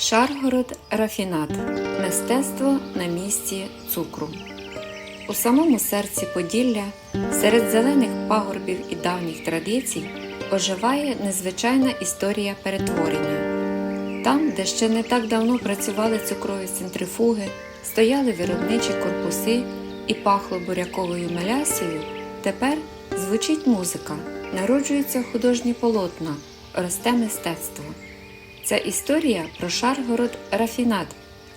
Шаргород Рафінат мистецтво на місці цукру. У самому серці Поділля, серед зелених пагорбів і давніх традицій, оживає незвичайна історія перетворення. Там, де ще не так давно працювали цукрові центрифуги, стояли виробничі корпуси і пахло буряковою мелясією, тепер звучить музика, народжуються художні полотна, росте мистецтво. Це історія про Шаргород Рафінат,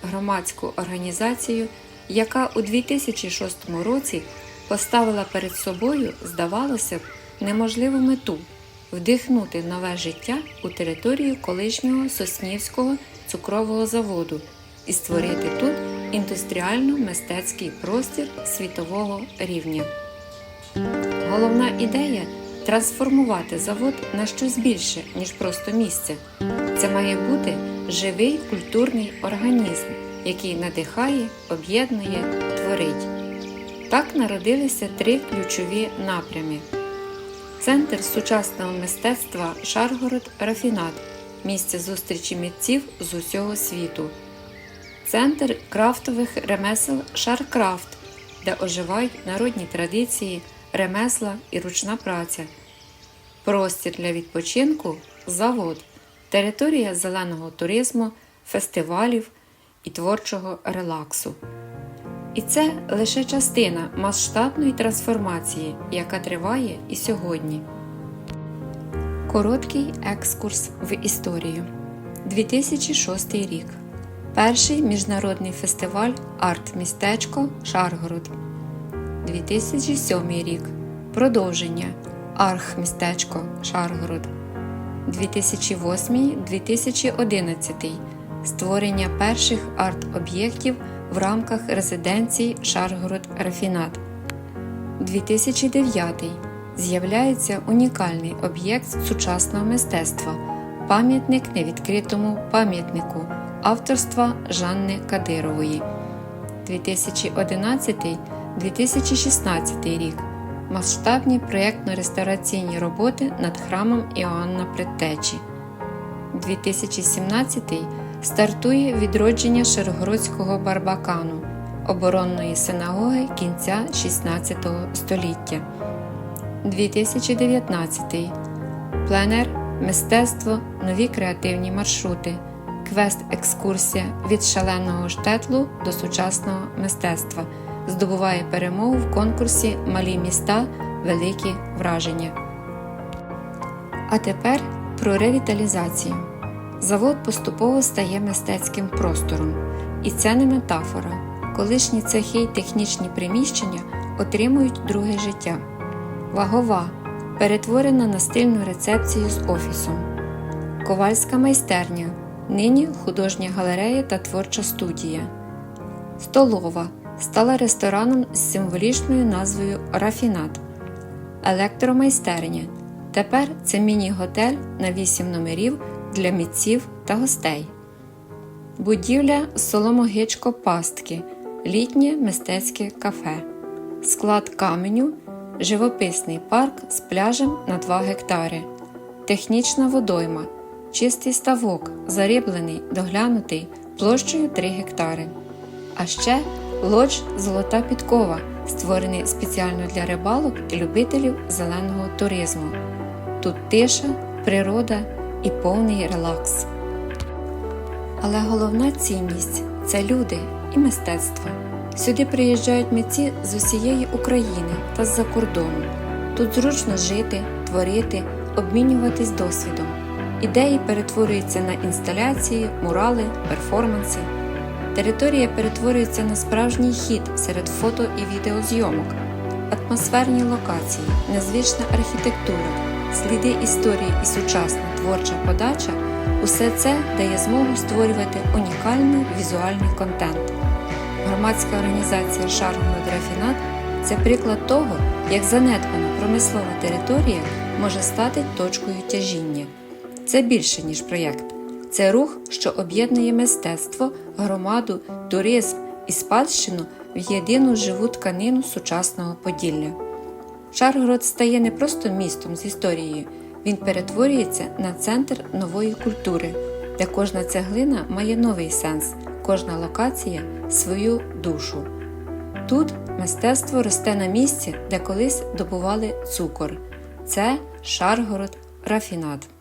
громадську організацію, яка у 2006 році поставила перед собою, здавалося б, неможливу мету вдихнути нове життя у територію колишнього Соснівського цукрового заводу і створити тут індустріально-мистецький простір світового рівня. Головна ідея трансформувати завод на щось більше, ніж просто місце. Це має бути живий культурний організм, який надихає, об'єднує, творить. Так народилися три ключові напрями. Центр сучасного мистецтва Шаргород Рафінат місце зустрічі митців з усього світу. Центр крафтових ремесел Шаркрафт, де оживають народні традиції, ремесла і ручна праця. Простір для відпочинку завод, територія зеленого туризму, фестивалів і творчого релаксу. І це лише частина масштабної трансформації, яка триває і сьогодні. Короткий екскурс в історію. 2006 рік. Перший міжнародний фестиваль Арт-містечко Шаргород. 2007 рік. Продовження Архмістечко Шаргород. 2008-2011 створення перших арт-об'єктів в рамках резиденції Шаргород Рафінат. 2009 з'являється унікальний об'єкт сучасного мистецтва пам'ятник невідкритому пам'ятнику авторства Жанни Кадирової. 2011-2016 рік масштабні проєктно-реставраційні роботи над храмом Іоанна Предтечі. 2017 стартує відродження Широгородського барбакану, оборонної синагоги кінця 16 століття. 2019 пленер, мистецтво, нові креативні маршрути, квест-екскурсія від шаленого штетлу до сучасного мистецтва здобуває перемогу в конкурсі Малі міста Великі враження. А тепер про ревіталізацію. Завод поступово стає мистецьким простором, і це не метафора. Колишні цехи й технічні приміщення отримують друге життя. Вагова перетворена на стильну рецепцію з офісом. Ковальська майстерня. Нині художня галерея та творча студія. Столова стала рестораном з символічною назвою Рафінат. Електромайстерня. Тепер це міні-готель на 8 номерів для митців та гостей. Будівля Соломогичко Пастки. Літнє мистецьке кафе. Склад каменю. Живописний парк з пляжем на 2 гектари. Технічна водойма. Чистий ставок, заріблений, доглянутий площею 3 гектари. А ще лодж Золота підкова, створений спеціально для рибалок і любителів зеленого туризму. Тут тиша, природа і повний релакс. Але головна цінність це люди і мистецтво. Сюди приїжджають митці з усієї України та з-за кордону. Тут зручно жити, творити, обмінюватись досвідом. Ідеї перетворюються на інсталяції, мурали, перформанси. Територія перетворюється на справжній хід серед фото і відеозйомок, атмосферні локації, незвична архітектура, сліди історії і сучасна творча подача усе це дає змогу створювати унікальний візуальний контент. Громадська організація Шаргород Рафінат це приклад того, як занедбана промислова територія може стати точкою тяжіння. Це більше, ніж проєкт. Це рух, що об'єднує мистецтво, громаду, туризм і спадщину в єдину живу тканину сучасного Поділля. Шаргород стає не просто містом з історією, він перетворюється на центр нової культури, де кожна цеглина має новий сенс, кожна локація свою душу. Тут мистецтво росте на місці, де колись добували цукор. Це Шаргород Рафінат.